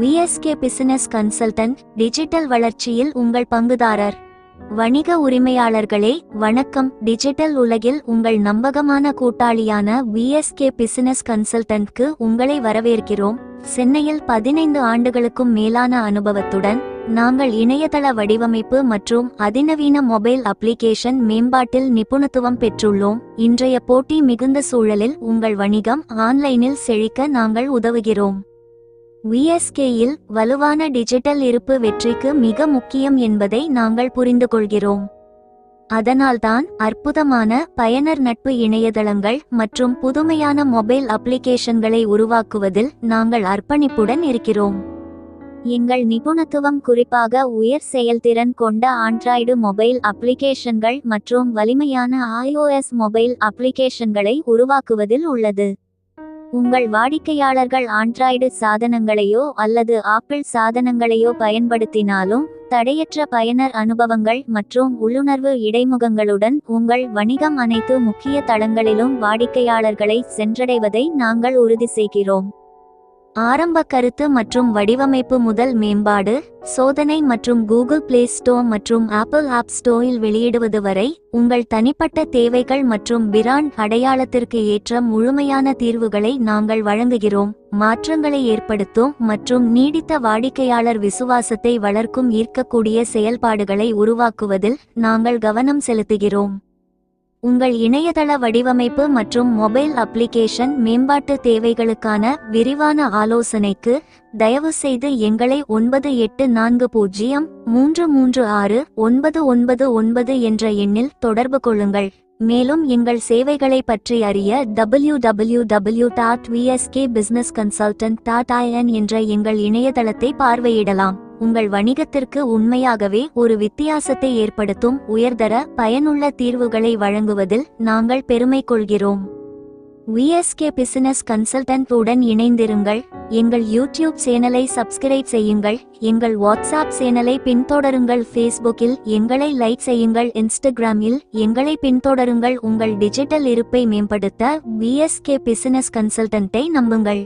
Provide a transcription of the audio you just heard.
VSK business consultant digital வளர்ச்சியில் உங்கள் பங்குதாரர் வணிக உரிமையாளர்களே வணக்கம் டிஜிட்டல் உலகில் உங்கள் நம்பகமான கூட்டாளியான விஎஸ்கே பிசினஸ் கன்சல்டன்ட்க்கு உங்களை வரவேற்கிறோம் சென்னையில் பதினைந்து ஆண்டுகளுக்கும் மேலான அனுபவத்துடன் நாங்கள் இணையதள வடிவமைப்பு மற்றும் அதிநவீன மொபைல் அப்ளிகேஷன் மேம்பாட்டில் நிபுணத்துவம் பெற்றுள்ளோம் இன்றைய போட்டி மிகுந்த சூழலில் உங்கள் வணிகம் ஆன்லைனில் செழிக்க நாங்கள் உதவுகிறோம் விஎஸ்கேயில் வலுவான டிஜிட்டல் இருப்பு வெற்றிக்கு மிக முக்கியம் என்பதை நாங்கள் புரிந்துகொள்கிறோம். அதனால்தான் அற்புதமான பயனர் நட்பு இணையதளங்கள் மற்றும் புதுமையான மொபைல் அப்ளிகேஷன்களை உருவாக்குவதில் நாங்கள் அர்ப்பணிப்புடன் இருக்கிறோம். எங்கள் நிபுணத்துவம் குறிப்பாக உயர் செயல்திறன் கொண்ட ஆண்ட்ராய்டு மொபைல் அப்ளிகேஷன்கள் மற்றும் வலிமையான ஐஓஎஸ் மொபைல் அப்ளிகேஷன்களை உருவாக்குவதில் உள்ளது. உங்கள் வாடிக்கையாளர்கள் ஆண்ட்ராய்டு சாதனங்களையோ அல்லது ஆப்பிள் சாதனங்களையோ பயன்படுத்தினாலும் தடையற்ற பயனர் அனுபவங்கள் மற்றும் உள்ளுணர்வு இடைமுகங்களுடன் உங்கள் வணிகம் அனைத்து முக்கிய தளங்களிலும் வாடிக்கையாளர்களை சென்றடைவதை நாங்கள் உறுதி செய்கிறோம். ஆரம்ப கருத்து மற்றும் வடிவமைப்பு முதல் மேம்பாடு சோதனை மற்றும் கூகுள் பிளே ஸ்டோர் மற்றும் ஆப்பிள் ஆப் ஸ்டோரில் வெளியிடுவது வரை உங்கள் தனிப்பட்ட தேவைகள் மற்றும் பிராண்ட் அடையாளத்திற்கு ஏற்ற முழுமையான தீர்வுகளை நாங்கள் வழங்குகிறோம் மாற்றங்களை ஏற்படுத்தும் மற்றும் நீடித்த வாடிக்கையாளர் விசுவாசத்தை வளர்க்கும் ஈர்க்கக்கூடிய செயல்பாடுகளை உருவாக்குவதில் நாங்கள் கவனம் செலுத்துகிறோம். உங்கள் இணையதள வடிவமைப்பு மற்றும் மொபைல் அப்ளிகேஷன் மேம்பாட்டு தேவைகளுக்கான விரிவான ஆலோசனைக்கு தயவுசெய்து எங்களை ஒன்பது எட்டு நான்கு பூஜ்ஜியம் மூன்று மூன்று ஆறு ஒன்பது ஒன்பது ஒன்பது என்ற எண்ணில் தொடர்பு கொள்ளுங்கள். மேலும் எங்கள் சேவைகளை பற்றி அறிய W W W dot VSK business consultant dot IN என்ற எங்கள் இணையதளத்தை பார்வையிடலாம். உங்கள் வணிகத்திற்கு உண்மையாகவே ஒரு வித்தியாசத்தை ஏற்படுத்தும் உயர்தர பயனுள்ள தீர்வுகளை வழங்குவதில் நாங்கள் பெருமை கொள்கிறோம் விஎஸ்கே பிசினஸ் கன்சல்டன்ட் உடன் இணைந்திருங்கள். எங்கள் யூடியூப் சேனலை சப்ஸ்கிரைப் செய்யுங்கள். எங்கள் வாட்ஸ்அப் சேனலை பின்தொடருங்கள். ஃபேஸ்புக்கில் எங்களை லைக் செய்யுங்கள். இன்ஸ்டாகிராமில் எங்களை பின்தொடருங்கள். உங்கள் டிஜிட்டல் இருப்பை மேம்படுத்த விஎஸ்கே பிசினஸ் கன்சல்டன்ட்டை நம்புங்கள்.